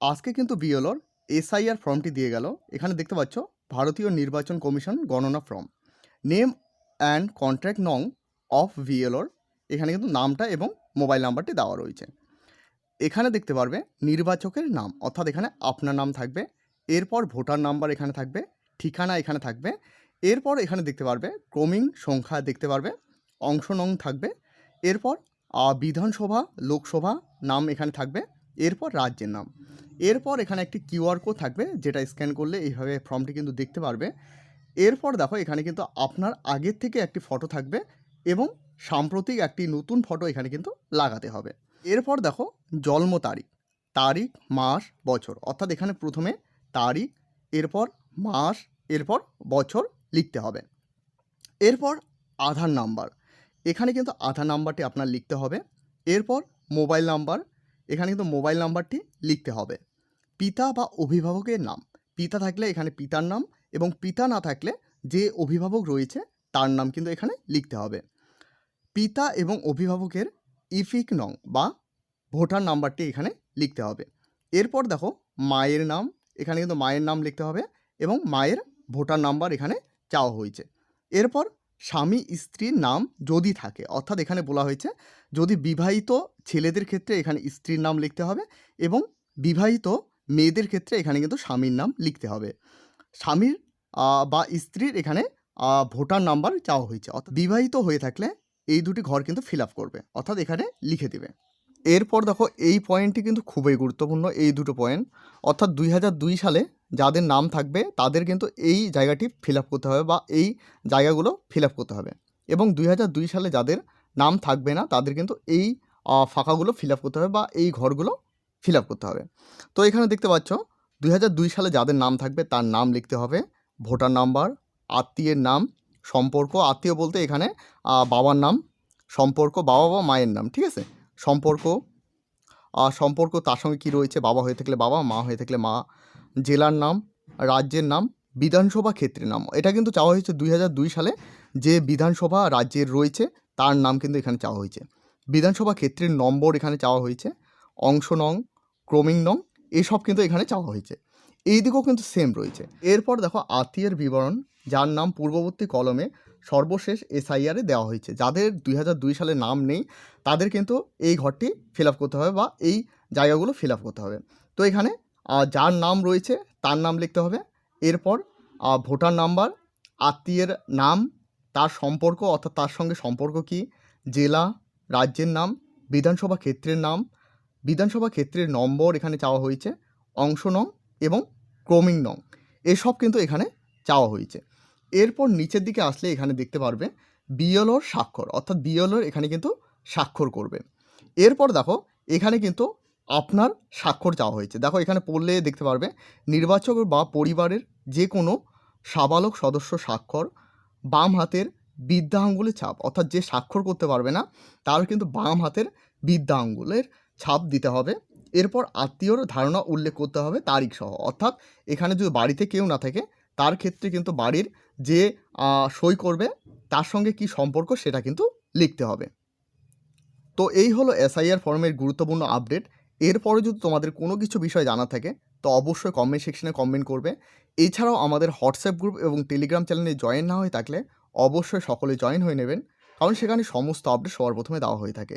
আজকে কিন্তু বিএলওর এসআইআর ফর্মটি দিয়ে গেল। এখানে দেখতে পাচ্ছ, ভারতীয় নির্বাচন কমিশন গণনা ফর্ম। নেম অ্যান্ড কন্ট্রাক্ট নং অফ ভিএলওর এখানে কিন্তু নামটা এবং মোবাইল নাম্বারটি দেওয়া রয়েছে। এখানে দেখতে পারবে নির্বাচকের নাম, অর্থাৎ এখানে আপনার নাম থাকবে, এরপর ভোটার নাম্বার এখানে থাকবে, ঠিকানা এখানে থাকবে, এরপর এখানে দেখতে পারবে ক্রমিং সংখ্যা দেখতে পারবে, অংশ নং থাকবে, এরপর বিধানসভা, লোকসভা নাম এখানে থাকবে, এরপর রাজ্যের নাম। এরপর এখানে একটি কিউআর কোড থাকবে, যেটা স্ক্যান করলে এইভাবে ফর্মটি কিন্তু দেখতে পারবে। এরপর দেখো, এখানে কিন্তু আপনার আগের থেকে একটি ফটো থাকবে এবং সাম্প্রতিক একটি নতুন ফটো এখানে কিন্তু লাগাতে হবে। এরপর দেখো, জন্ম তারিখ তারিখ, মাস, বছর। অর্থাৎ এখানে প্রথমে তারিখ, এরপর মাস, এরপর বছর লিখতে হবে। এরপর আধার নাম্বার। এখানে কিন্তু আধার নাম্বারটি আপনার লিখতে হবে। এরপর মোবাইল নাম্বার। এখানে কিন্তু মোবাইল নাম্বারটি লিখতে হবে। পিতা বা অভিভাবকের নাম। পিতা থাকলে এখানে পিতার নাম এবং পিতা না থাকলে যে অভিভাবক রয়েছে তার নাম কিন্তু এখানে লিখতে হবে। পিতা এবং অভিভাবকের ইফিক নং বা ভোটার নাম্বারটি এখানে লিখতে হবে। এরপর দেখো মায়ের নাম, এখানে কিন্তু মায়ের নাম লিখতে হবে এবং মায়ের ভোটার নাম্বার এখানে চাওয়া হয়েছে। এরপর স্বামী স্ত্রীর নাম যদি থাকে, অর্থাৎ এখানে বলা হয়েছে যদি বিবাহিত ছেলেদের ক্ষেত্রে এখানে স্ত্রীর নাম লিখতে হবে এবং বিবাহিত মেয়েদের ক্ষেত্রে এখানে কিন্তু স্বামীর নাম লিখতে হবে। স্বামীর বা স্ত্রীর এখানে ভোটার নাম্বার চাওয়া হয়েছে। অর্থাৎ বিবাহিত হয়ে থাকলে এই দুটি ঘর কিন্তু ফিল আপ করবে। অর্থাৎ এখানে লিখে দেবে। এরপর দেখো, এই পয়েন্টটি কিন্তু খুবই গুরুত্বপূর্ণ, এই দুটো পয়েন্ট অর্থাৎ দুই হাজার দুই সালে যাদের নাম থাকবে, তাদের কিন্তু এই জায়গাটি ফিল আপ করতে হবে বা এই জায়গাগুলো ফিল আপ করতে হবে। এবং দুই হাজার দুই সালে যাদের নাম থাকবে না, তাদের কিন্তু এই ফাঁকাগুলো ফিল আপ করতে হবে বা এই ঘরগুলো ফিল আপ করতে হবে। তো এখানে দেখতে পাচ্ছ, দুই হাজার দুই সালে যাদের নাম থাকবে তার নাম লিখতে হবে, ভোটার নাম্বার, আত্মীয়ের নাম, সম্পর্ক, আত্মীয় বলতে এখানে বাবার নাম, সম্পর্ক, বাবা বা মায়ের নাম, ঠিক আছে? সম্পর্ক সম্পর্ক তার সঙ্গে কী রয়েছে? বাবা হয়ে থাকলে বাবা, মা হয়ে থাকলে মা, জেলার নাম, রাজ্যের নাম, বিধানসভা ক্ষেত্রের নাম। এটা কিন্তু চাওয়া হয়েছে দুই হাজার দুই সালে যে বিধানসভা রাজ্যের রয়েছে, তার নাম কিন্তু এখানে চাওয়া হয়েছে। বিধানসভা ক্ষেত্রের নম্বর এখানে চাওয়া হয়েছে অংশ নং, ক্রমিং নং, এসব কিন্তু এখানে চাওয়া হয়েছে। এই দিকেও কিন্তু সেম রয়েছে। এরপর দেখো আত্মীয়ের বিবরণ, যার নাম পূর্ববর্তী কলমে সর্বশেষ এসআইআরে দেওয়া হয়েছে। যাদের দুই হাজার দুই সালে নাম নেই, তাদের কিন্তু এই ঘরটি ফিল করতে হবে বা এই জায়গাগুলো ফিল করতে হবে। তো এখানে যার নাম রয়েছে, তার নাম লিখতে হবে। এরপর ভোটার নাম্বার, আত্মীয়ের নাম, তার সম্পর্ক, অর্থাৎ তার সঙ্গে সম্পর্ক কি, জেলা, রাজ্যের নাম, বিধানসভা ক্ষেত্রের নাম বিধানসভা ক্ষেত্রের নম্বর এখানে চাওয়া হয়েছে, অংশ নং এবং ক্রমিং নং। এসব কিন্তু এখানে চাওয়া হয়েছে। এরপর নিচের দিকে আসলে এখানে দেখতে পারবে, বিএলওর স্বাক্ষর, অর্থাৎ বিএলওর এখানে কিন্তু স্বাক্ষর করবে। এরপর দেখো, এখানে কিন্তু আপনার স্বাক্ষর চাওয়া হয়েছে। দেখো, এখানে পড়লে দেখতে পারবে, নির্বাচক বা পরিবারের যে কোনো সাবালক সদস্য স্বাক্ষর বাম হাতের বিদ্যা আঙ্গুলের ছাপ, অর্থাৎ যে স্বাক্ষর করতে পারবে না, তার কিন্তু বাম হাতের বিদ্যা আঙ্গুলের ছাপ দিতে হবে। এরপর আত্মীয়র ধারণা উল্লেখ করতে হবে তারিখ সহ অর্থাৎ এখানে যদি বাড়িতে কেউ না থাকে, তার ক্ষেত্রে কিন্তু বাড়ির যে সই করবে, তার সঙ্গে কি সম্পর্ক সেটা কিন্তু লিখতে হবে। তো এই হলো এসআইআর ফর্মের গুরুত্বপূর্ণ আপডেট। এরপরে যদি তোমাদের কোনো কিছু বিষয় জানা থাকে, তো অবশ্যই কমেন্ট সেকশনে কমেন্ট করবে। এছাড়াও আমাদের হোয়াটসঅ্যাপ গ্রুপ এবং টেলিগ্রাম চ্যানেলে জয়েন না হয়ে থাকলে অবশ্যই সকলে জয়েন হয়ে নেবেন। কারণ সেখানে সমস্ত আপডেট সবার প্রথমে দেওয়া হয়ে থাকে।